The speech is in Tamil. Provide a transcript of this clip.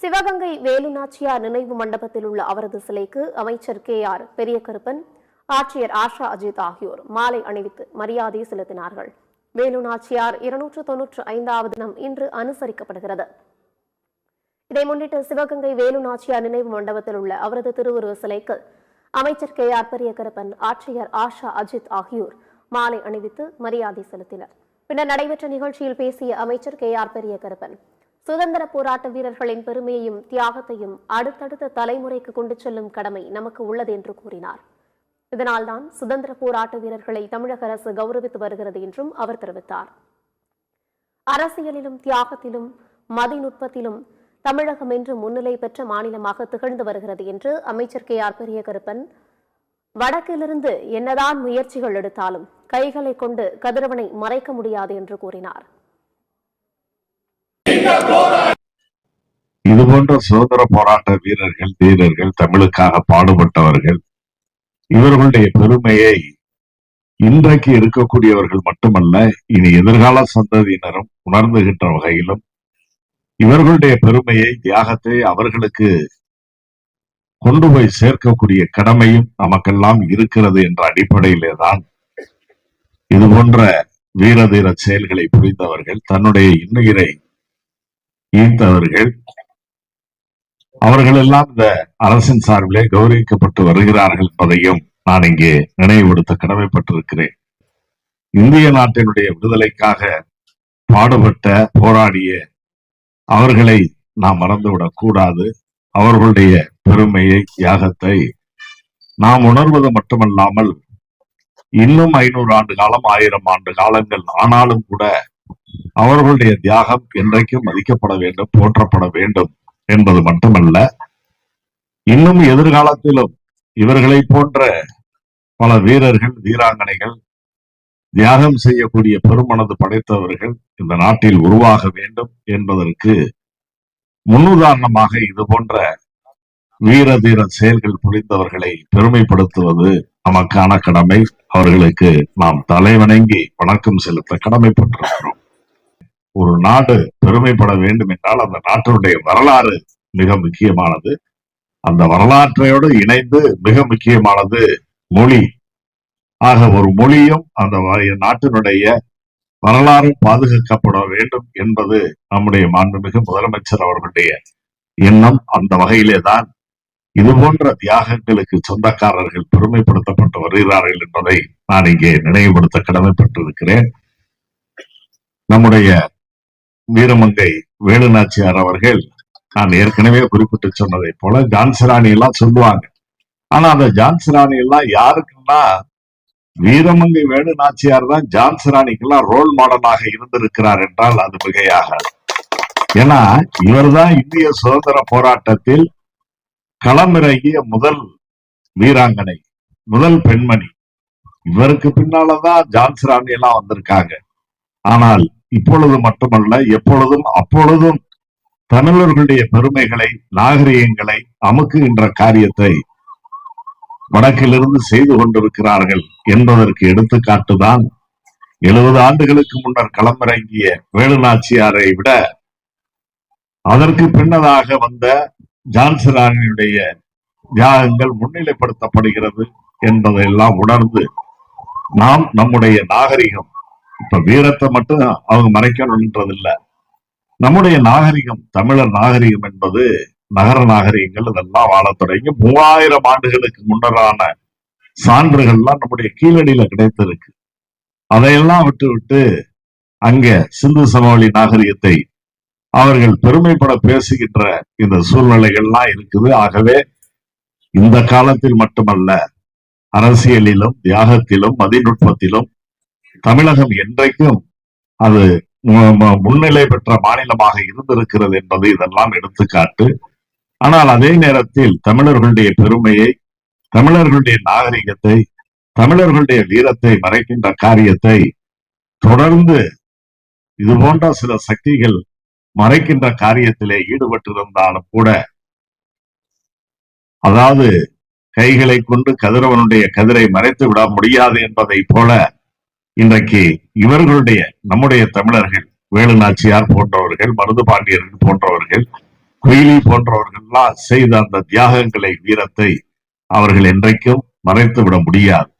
சிவகங்கை வேலுநாச்சியார் நினைவு மண்டபத்தில் உள்ள அவரது சிலைக்கு அமைச்சர் கே ஆர் பெரியகருப்பன் ஆட்சியர் ஆஷா அஜித் ஆகியோர் மாலை அணிவித்து மரியாதை செலுத்தினார்கள். வேலுநாச்சியார் இருநூற்று தொன்னூற்று ஐந்தாவது தினம் இன்று அனுசரிக்கப்படுகிறது. இதை முன்னிட்டு சிவகங்கை வேலுநாச்சியார் நினைவு மண்டபத்தில் உள்ள அவரது திருவுருவ சிலைக்கு அமைச்சர் கே ஆர் பெரியகருப்பன் ஆட்சியர் ஆஷா அஜித் ஆகியோர் மாலை அணிவித்து மரியாதை செலுத்தினர். பின்னர் நடைபெற்ற நிகழ்ச்சியில் பேசிய அமைச்சர் கே ஆர் பெரியகருப்பன் சுதந்திர போராட்ட வீரர்களின் பெருமையையும் தியாகத்தையும் அடுத்தடுத்த தலைமுறைக்கு கொண்டு செல்லும் கடமை நமக்கு உள்ளது என்று கூறினார். இதனால்தான் சுதந்திர போராட்ட வீரர்களை தமிழக அரசு கௌரவித்து வருகிறது என்றும் அவர் தெரிவித்தார். அரசியலிலும் தியாகத்திலும் மதிநுட்பத்திலும் தமிழகம் என்று முன்னிலை பெற்ற மாநிலமாக திகழ்ந்து வருகிறது என்று அமைச்சர் கே ஆர் பெரியகருப்பன் வடக்கிலிருந்து என்னதான் முயற்சிகள் எடுத்தாலும் கைகளை கொண்டு கதிரவனை மறைக்க முடியாது என்று கூறினார் இது போன்ற சுதந்திர போராட்ட வீரர்கள் தீரர்கள் தமிழுக்காக பாடுபட்டவர்கள் இவர்களுடைய பெருமையை இன்றைக்கு இருக்கக்கூடியவர்கள் மட்டுமல்ல இனி எதிர்கால சந்ததியினரும் உணர்ந்துகின்ற வகையிலும் இவர்களுடைய பெருமையை தியாகத்தை அவர்களுக்கு கொண்டு போய் சேர்க்கக்கூடிய கடமையும் நமக்கெல்லாம் இருக்கிறது என்ற அடிப்படையிலே தான் இது போன்ற வீரதீர செயல்களை புரிந்தவர்கள் தன்னுடைய இன்னுயிரை ஈர்த்தவர்கள் அவர்கள் எல்லாம் இந்த அரசின் சார்பிலே கௌரவிக்கப்பட்டு வருகிறார்கள் என்பதையும் நான் இங்கே நினைவுபடுத்த கடமைப்பட்டிருக்கிறேன். இந்திய நாட்டினுடைய விடுதலைக்காக பாடுபட்ட போராடிய அவர்களை நாம் மறந்துவிடக் கூடாது. அவர்களுடைய பெருமையை தியாகத்தை நாம் உணர்வது மட்டுமல்லாமல் இன்னும் ஐநூறு ஆண்டு காலம் ஆயிரம் ஆண்டு காலங்கள் ஆனாலும் கூட அவர்களுடைய தியாகம் என்றைக்கும் மதிக்கப்பட வேண்டும் போற்றப்பட வேண்டும். என்பது மட்டுமல்ல இன்னும் எதிர்காலத்திலும் இவர்களை போன்ற பல வீரர்கள் வீராங்கனைகள் தியாகம் செய்யக்கூடிய பெருமனது படைத்தவர்கள் இந்த நாட்டில் உருவாக வேண்டும் என்பதற்கு முன்னுதாரணமாக இது போன்ற வீர தீர செயல்கள் புரிந்தவர்களை பெருமைப்படுத்துவது நமக்கான கடமை. அவர்களுக்கு நாம் தலைவணங்கி வணக்கம் செலுத்த கடமைப்பட்டிருக்கிறோம். ஒரு நாடு பெருமைப்பட வேண்டும் என்றால் அந்த நாட்டினுடைய வரலாறு மிக முக்கியமானது. அந்த வரலாற்றையோடு இணைந்து மிக முக்கியமானது மொழி. ஆக ஒரு மொழியும் அந்த நாட்டினுடைய வரலாறும் பாதுகாக்கப்பட வேண்டும் என்பது நம்முடைய மாண்புமிகு முதலமைச்சர் அவர்களுடைய எண்ணம். அந்த வகையிலே தான் இது போன்ற தியாகங்களுக்கு சொந்தக்காரர்கள் பெருமைப்படுத்தப்பட்டு வருகிறார்கள் என்பதை நான் இங்கே நினைவுபடுத்த கடமைப்பட்டிருக்கிறேன். நம்முடைய வீரமங்கை வேலுநாச்சியார் அவர்கள் நான் ஏற்கனவே குறிப்பிட்டு சொன்னதை போல ஜான்சிராணி எல்லாம் சொல்லுவாங்க. ஆனா அந்த ஜான்சிராணி எல்லாம் யாருக்குன்னா வீரமங்கை வேலுநாச்சியார் தான் ஜான்சிராணிக்கெல்லாம் ரோல் மாடலாக இருந்திருக்கிறார் என்றால் அது மிகையாகாது. ஏன்னா இவர்தான் இந்திய சுதந்திர போராட்டத்தில் களமிறங்கிய முதல் வீராங்கனை முதல் பெண்மணி. இவருக்கு பின்னாலதான் ஜான்சிராணி எல்லாம் வந்திருக்காங்க. ஆனால் இப்பொழுது மட்டுமல்ல எப்பொழுதும் அப்பொழுதும் தமிழர்களுடைய பெருமைகளை நாகரிகங்களை அமுக்குகின்ற காரியத்தை வடக்கிலிருந்து செய்து கொண்டிருக்கிறார்கள் என்பதற்கு எடுத்துக்காட்டுதான் எழுபது ஆண்டுகளுக்கு முன்னர் களமிறங்கிய வேலுநாச்சியாரை விட அதற்கு பின்னதாக வந்த ஜான்சிராணியுடைய தியாகங்கள் முன்னிலைப்படுத்தப்படுகிறது என்பதையெல்லாம் உணர்ந்து நாம் நம்முடைய நாகரிகம் இப்ப வீரத்தை மட்டும் அவங்க மறைக்கணும்ன்றது இல்ல நம்முடைய நாகரிகம் தமிழர் நாகரிகம் என்பது நகர நாகரிகங்கள் இதெல்லாம் வாழத் தொடங்கி மூவாயிரம் ஆண்டுகளுக்கு முன்னரான சான்றுகள்லாம் நம்முடைய கீழடியில கிடைத்திருக்கு. அதையெல்லாம் விட்டு விட்டு அங்க சிந்து சமவெளி நாகரிகத்தை அவர்கள் பெருமைப்பட பேசுகின்ற இந்த சூழ்நிலைகள்லாம் இருக்குது. ஆகவே இந்த காலத்தில் மட்டுமல்ல அரசியலிலும் தியாகத்திலும் மதிநுட்பத்திலும் தமிழகம் என்றைக்கும் அது முன்னிலை பெற்ற மாநிலமாக இருந்திருக்கிறது என்பது இதெல்லாம் எடுத்துக்காட்டு. ஆனால் அதே நேரத்தில் தமிழர்களுடைய பெருமையை தமிழர்களுடைய நாகரிகத்தை தமிழர்களுடைய வீரத்தை மறைக்கின்ற காரியத்தை தொடர்ந்து இது போன்ற சில சக்திகள் மறைக்கின்ற காரியத்திலே ஈடுபட்டிருந்தாலும் கூட அதாவது கைகளை கொண்டு கதிரவனுடைய கதிரை மறைத்து விட முடியாது என்பதை போல இன்றைக்கு இவர்களுடைய நம்முடைய தமிழர்கள் வேலுநாச்சியார் போன்றவர்கள் மருது பாண்டியர்கள் போன்றவர்கள் குயிலி போன்றவர்கள்லாம் செய்த அந்த தியாகங்களை வீரத்தை அவர்கள் என்றைக்கும் மறைத்து விட முடியாது.